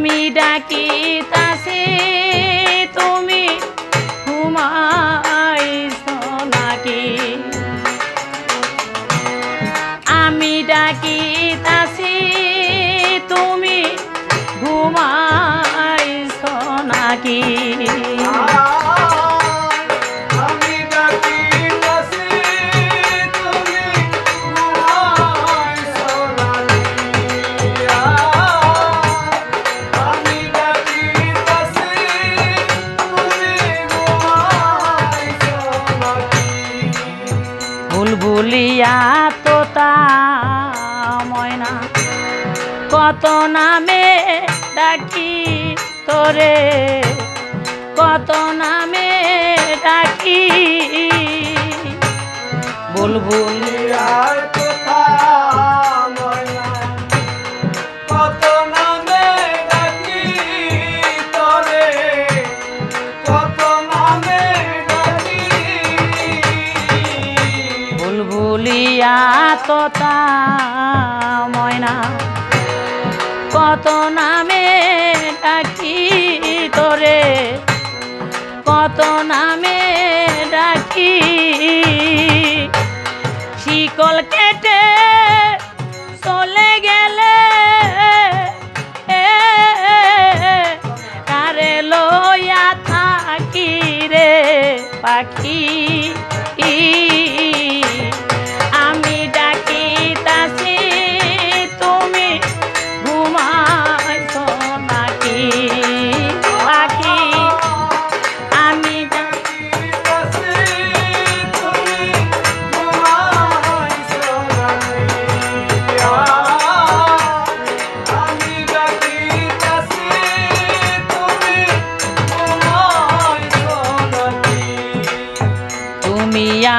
আমি ডাকি তাসে তুমি ঘুমাই সোনাকে আমি ডাকি তাসে তুমি ঘুমাই নাকি বুলবুলিয়া তোতা ময়না কত নামে ডাকি তোরে কত নামে ডাকি। বুলবুলিয়া বুলবুলিয়া তোতা ময়না। কত নামে ডাকি তোরে, কত নামে ডাকি। শিকল কেটে চলে গেলে কারে লইয়া থাকি রে পাখি?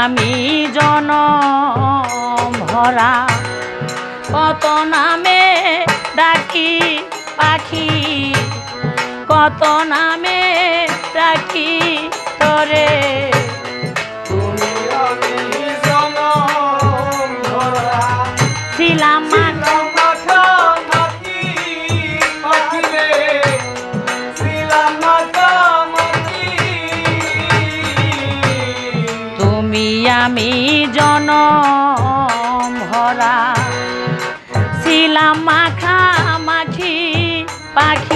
আমি জন ভরা কত নামে ডাকি পাখি কত নামে ডাকি তোরে। আমি জন ভরা। ছিলাম মাখা মাখি পাখি